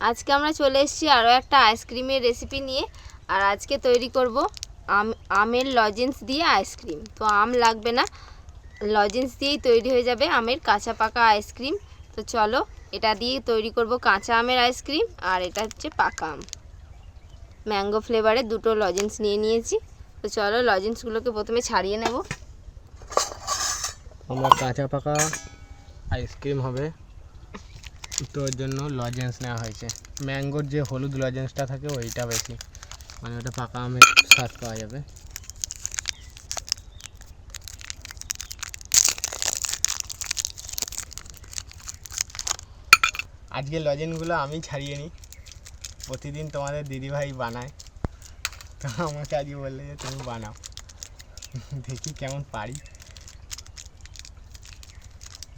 আজকে আমরা চলে এসেছি আরও একটা আইসক্রিমের রেসিপি নিয়ে, আর আজকে তৈরি করব আম, আমের লজেন্স দিয়ে আইসক্রিম। তো আম লাগবে না লজেন্স দিয়েই তৈরি হয়ে যাবে আমের কাঁচা পাকা আইসক্রিম। তো চলো, এটা দিয়ে তৈরি করব কাঁচা আমের আইসক্রিম, আর এটা হচ্ছে পাকা আম। ম্যাঙ্গো ফ্লেভারের দুটো লজেন্স নিয়ে নিয়েছি। তো চলো লজেন্সগুলোকে প্রথমে ছাড়িয়ে নেব। আমরা কাঁচা পাকা আইসক্রিম হবে। তো ওর জন্য লজেন্স নেওয়া হয়েছে। ম্যাঙ্গোর যে হলুদ লজেন্সটা থাকে, ওইটা বেশি। মানে ওটা পাকা আমের স্বাদ পাওয়া যাবে। আজকে লজেন্সগুলো আমি ছাড়িয়ে নিই। প্রতিদিন তোমাদের দিদিভাই বানায়। তো আমাকে আজকে বললে যে, তুমি বানাও। দেখি কেমন পারি।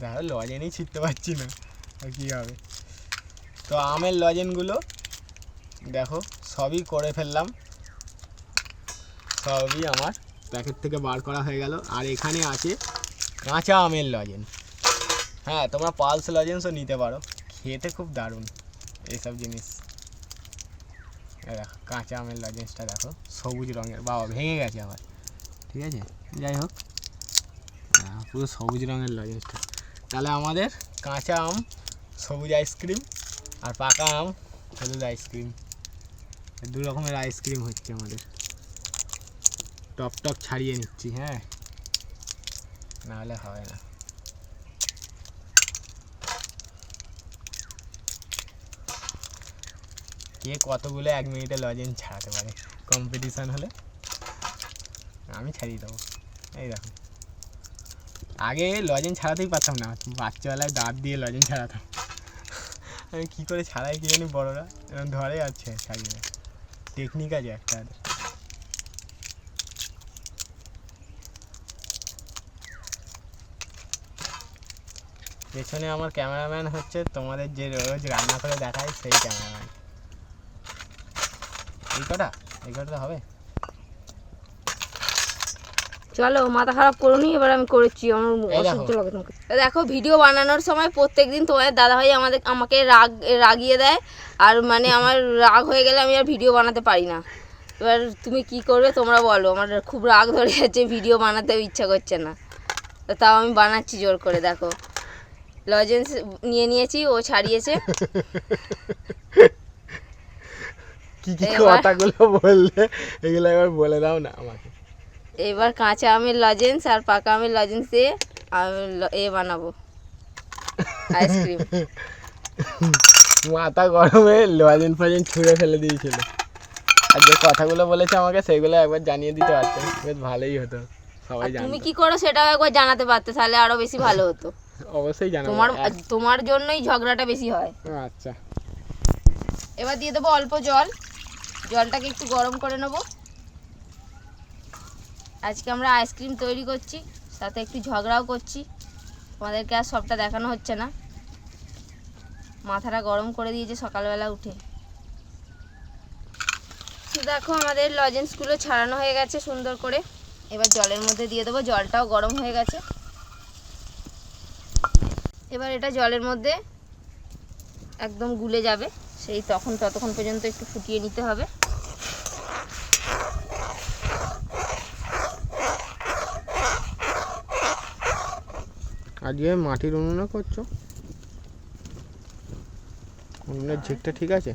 দেখো লজেনই ছিটতে পারছি না। কী হবে। তো আমের লজেনগুলো দেখো সবই করে ফেললাম। সবই আমার প্যাকেট থেকে বার করা হয়ে গেল। আর এখানে আছে কাঁচা আমের লজেন। হ্যাঁ তোমরা পালস লজেন্সও নিতে পারো। খেতে খুব দারুণ এইসব জিনিস। দেখো কাঁচা আমের লজেন্সটা দেখো সবুজ রঙের। বাবা ভেঙে গেছে আবার। ঠিক আছে? যাই হোক। আহ, পুরো সবুজ রঙের লজেন্সটা। তাহলে আমাদের কাঁচা আম সবুজ আইসক্রিম আর পাকা আম, হলুদ আইসক্রিম দু রকমের আইসক্রিম হচ্ছে আমাদের। টপ টপ ছাড়িয়ে নিচ্ছি হ্যাঁ? নাহলে হবে না। কে কতগুলো এক মিনিটে লজেন ছাড়াতে পারে? কম্পিটিশান হলে? আমি ছাড়িয়ে দেবো। এই দেখো। আগে লজেন ছাড়াতেই পারতাম না। বাচ্চাবেলায় দাঁত দিয়ে লজেন ছাড়াতাম। আমি কী করে ছাড়াই কি জানি বড়রা? এরকম ধরে আছে ছাড়িয়ে টেকনিক আছে একটা। পেছনে আমার ক্যামেরাম্যান হচ্ছে, তোমাদের যে রোজ রান্না করে দেখায় সেই ক্যামেরাম্যান এই কটা? এই কটা হবে? চলো মাথা খারাপ করুনি এবার আমি করেছি আমার। অসহ্য লাগে তোমাকে। দেখো ভিডিও বানানোর সময় প্রত্যেক দিন তোমাদের দাদাভাই আমাদের আমাকে রাগ রাগিয়ে দেয় আর মানে আমার রাগ হয়ে গেলে আমি আর ভিডিও বানাতে পারি না। এবার তুমি কি করবে তোমরা বলো আমার খুব রাগ ধরে যাচ্ছে ভিডিও বানাতেও ইচ্ছা করছে না। তাও আমি বানাচ্ছি জোর করে দেখো। লজেন্স নিয়ে নিয়েছি ও ছাড়িয়েছে। কি কি কথাগুলো বললে এগুলো এবার বলে দাও না আমাকে। এবার কাঁচা আমের লজেন্স আর পাকা আমের লজেন্স দিয়ে এ বানাবো। আইসক্রিম মাথা গরমে লজেন ফজেন ছুঁড়ে ফেলে দিয়েছিল। আর যে কথাগুলো বলেছে আমাকে সেগুলো একবার জানিয়ে দিতে পারতেন বেশ ভালোই হতো সবাই তুমি কি করো সেটাও একবার জানাতে পারতে তাহলে আরও বেশি ভালো হতো। অবশ্যই জানাব। তোমার তোমার জন্যই ঝগড়াটা বেশি হয়। আচ্ছা। এবার দিয়ে দেবো অল্প জল। জলটাকে একটু গরম করে নেব। আজকে আমরা আইসক্রিম তৈরি করছি, সাথে একটু ঝগড়াও করছি। আমাদেরকে আর সবটা দেখানো হচ্ছে না। মাথাটা গরম করে দিয়েছে সকালবেলা উঠে। দেখো আমাদের লজেন্সগুলো ছাড়ানো হয়ে গেছে সুন্দর করে। এবার জলের মধ্যে দিয়ে দেবো, জলটাও গরম হয়ে গেছে। এবার এটা জলের মধ্যে একদম গুলে যাবে, সেই তখন ততক্ষণ পর্যন্ত একটু ফুটিয়ে নিতে হবে। আজকে মাটির উনুনে করছ? উনুনের ঝিকটা ঠিক আছে?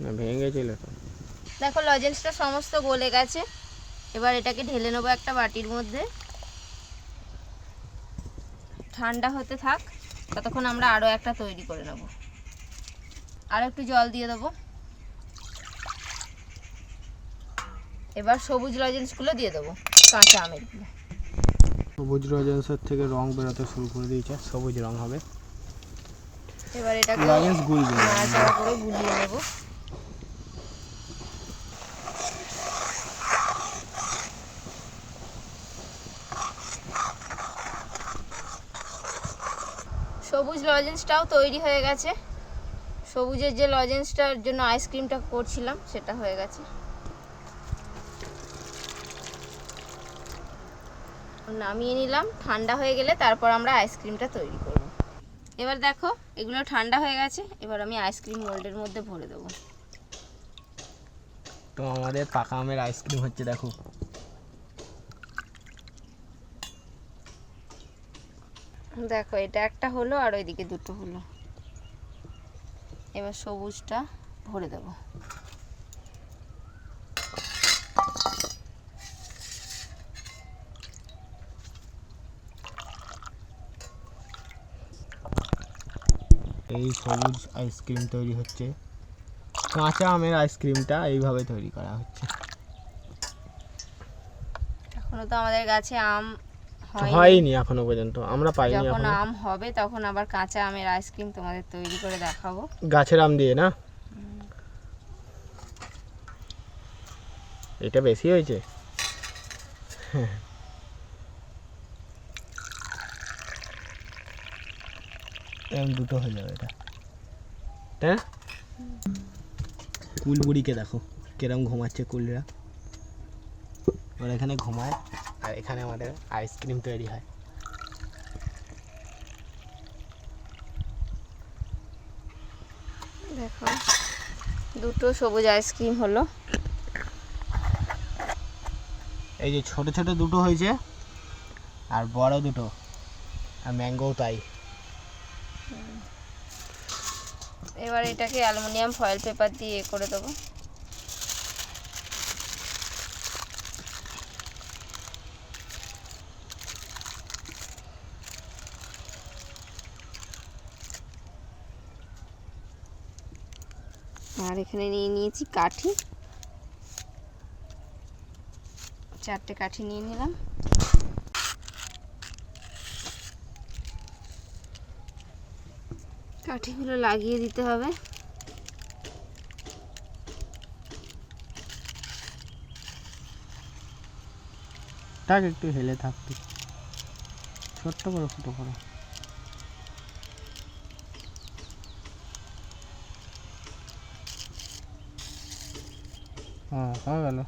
না, ভেঙে গেছিল তো। দেখো, লজেন্সটা সমস্ত গলে গেছে। এবার এটাকে ঢেলে নেব একটা বাটির মধ্যে। ঠান্ডা হতে থাক, ততক্ষণ আমরা আরও একটা তৈরি করে নেব। আর একটু জল দিয়ে দেবো। এবার সবুজ লজেন্সগুলো দিয়ে দেবো, কাঁচা আমেরগুলো। সবুজ রজেন্সের থেকে রং বেরোতে শুরু করে দিয়েছে। সবুজ রং হবে। এবার এটাকে লজেন্স গুলবে নাড়াচাড়া করে গুলিয়ে নেব। সবুজ লজেন্সটাও তৈরি হয়ে গেছে। সবুজের যে লজেন্সটার জন্য আইসক্রিমটা করছিলাম সেটা হয়ে গেছে। নামিয়ে নিলাম ঠান্ডা হয়ে গেলে তারপর আমরা আইসক্রিমটা তৈরি করব। এবার দেখো এগুলো ঠান্ডা হয়ে গেছে এবার আমি আইসক্রিম মোল্ডের মধ্যে ভরে দেবো। তো আমাদের পাকা আমের আইসক্রিম হচ্ছে দেখো। দেখো এটা একটা হলো আর ওইদিকে দুটো হলো। এবার সবুজটা ভরে দেবো। এই সবুজ আইসক্রিম তৈরি হচ্ছে। কাঁচা আমের আইসক্রিমটা এইভাবে তৈরি করা হচ্ছে। এখনও তো আমাদের গাছে আম হয়নি। এখনও পর্যন্ত আমরা পাইনি যখন আম হবে তখন আবার কাঁচা আমের আইসক্রিম তোমাদের তৈরি করে দেখাবো। গাছের আম দিয়ে না? এটা বেশি হয়েছে? এরকম দুটো হয়ে যাবে এটা। তাই না কুলবুড়িকে দেখো কিরম ঘুমাচ্ছে কুলরা। ওরা এখানে ঘুমায় আর এখানে আমাদের আইসক্রিম তৈরি হয়। দেখো দুটো সবুজ আইসক্রিম হলো। এই যে ছোট ছোট দুটো হয়েছে আর বড় দুটো আর ম্যাঙ্গোও তাই। এবার এটাকে অ্যালুমিনিয়াম ফয়েল পেপার দিয়ে করে দেবো। আর এখানে নিয়ে নিয়েছি কাঠি। চারটে কাঠি নিয়ে নিলাম। কাঠিগুলো লাগিয়ে দিতে হবে। তাক একটু হেলে থাকতো ছোট্ট করে ফুটো করো। হ্যাঁ হয়ে গেল।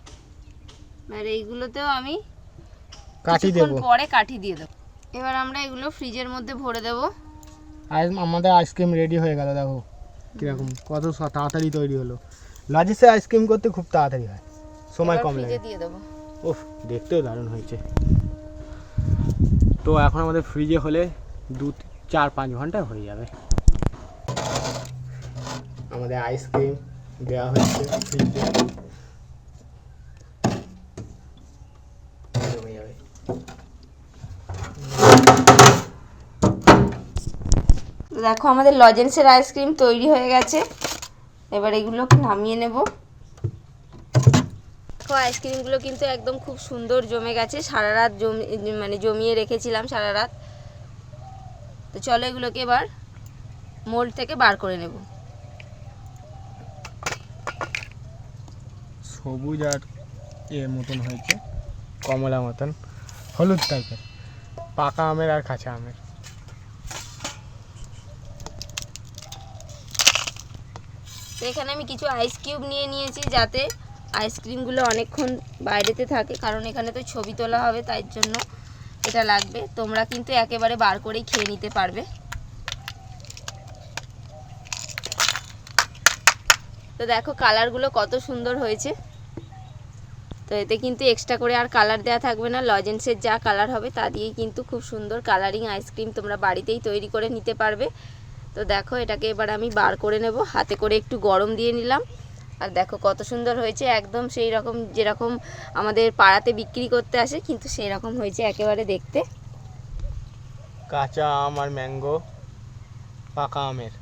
আর এইগুলোতেও আমি কিছুক্ষণ দেবো। পরে কাঠি দিয়ে দেবো। এবার আমরা এগুলো ফ্রিজের মধ্যে ভরে দেব। আমাদের আইসক্রিম রেডি হয়ে গেল দেখো। কীরকম কত তাড়াতাড়ি তৈরি হলো। লজিসে আইসক্রিম করতে খুব তাড়াতাড়ি হয়। সময় কম লাগে। দিয়ে দেবো। উফ দেখতেও দারুণ হয়েছে। তো এখন আমাদের ফ্রিজে হলে দু চার পাঁচ ঘণ্টা হয়ে যাবে। আমাদের আইসক্রিম দেওয়া হয়েছে ফ্রিজে জমে যাবে দেখো, আমাদের লজেন্সের আইসক্রিম তৈরি হয়ে গেছে। এবার এগুলোকে নামিয়ে নেব। দেখো আইসক্রিমগুলো কিন্তু একদম খুব সুন্দর জমে গেছে। সারা রাত জমি মানে জমিয়ে রেখেছিলাম সারা রাত। তো চলো এগুলোকে এবার মোল্ড থেকে বার করে নেব। সবুজ আর এর মতন হয়েছে, কমলা মতন, হলুদ টাইপের পাকা আমের আর কাঁচা আমের। এখানে আমি কিছু আইস কিউব নিয়ে নিয়েছি যাতে আইসক্রিমগুলো অনেকক্ষণ বাইরেতে থাকে, কারণ এখানে তো ছবি তোলা হবে, তাই জন্য এটা লাগবে। তোমরা কিন্তু একেবারে বার করেই খেয়ে নিতে পারবে। তো দেখো কালারগুলো কত সুন্দর হয়েছে। তো এতে কিন্তু এক্সট্রা করে আর কালার দেওয়া থাকবে না লজেন্সের যা কালার হবে তা দিয়েই কিন্তু খুব সুন্দর কালারিং আইসক্রিম তোমরা বাড়িতেই তৈরি করে নিতে পারবে। তো দেখো এটাকে এবার আমি বার করে নেব। হাতে করে একটু গরম দিয়ে নিলাম। আর দেখো কত সুন্দর হয়েছে। একদম সেই রকম যেরকম আমাদের পাড়াতে বিক্রি করতে আসে কিন্তু সেই রকম হয়েছে একেবারে দেখতে। কাঁচা আম আর ম্যাঙ্গো পাকা আমের।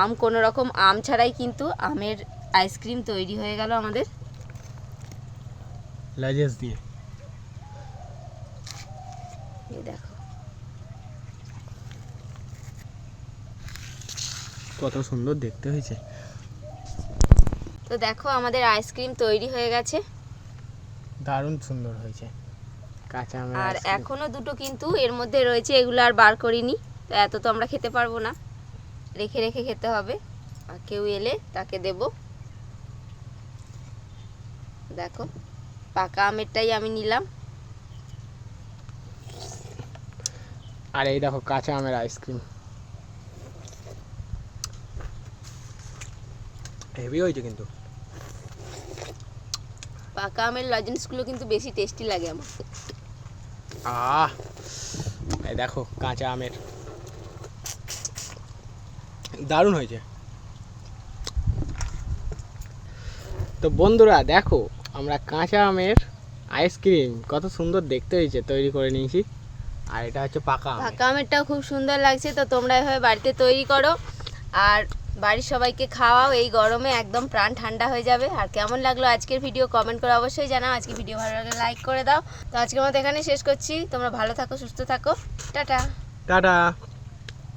আম কোনো রকম আম ছাড়াই কিন্তু আমের আইসক্রিম তৈরি হয়ে গেল আমাদের। লাজেস দিয়ে। এই দেখো কত সুন্দর দেখতে হয়েছে। তো দেখো আমাদের আইসক্রিম তৈরি হয়ে গেছে। দারুণ সুন্দর হয়েছে। কাঁচা আমের আর এখনও দুটো কিন্তু এর মধ্যে রয়েছে এগুলো আর বার করিনি। তো এত তো আমরা খেতে পারব না। রেখে রেখে খেতে হবে। আর কেউ এলে তাকে দেব। দেখো পাকা আমেরটাই আমি নিলাম। আর এই দেখো কাঁচা আমের আইসক্রিম। হেভি হয়েছে কিন্তু। পাকা আমের লজেন্সগুলো কিন্তু বেশি টেস্টি লাগে আমার। আহ! এই দেখো কাঁচা আমের। দারুণ হয়েছে। তো বন্ধুরা দেখো আমরা কাঁচা আমের আইসক্রিম কত সুন্দর দেখতে হয়েছে তৈরি করে নিয়েছি। আর এটা হচ্ছে পাকা আম পাকা আমেরটাও খুব সুন্দর লাগছে তো তোমরা এভাবে বাড়িতে তৈরি করো। আর বাড়ির সবাইকে খাওয়াও, এই গরমে একদম প্রাণ ঠান্ডা হয়ে যাবে। আর কেমন লাগল আজকের ভিডিও কমেন্ট করে অবশ্যই জানাও। আজকে ভিডিও ভালো লাগলে লাইক করে দাও। তো আজকের মতো এখানে শেষ করছি। তোমরা ভালো থাকো, সুস্থ থাকো। টাটা। টাটা।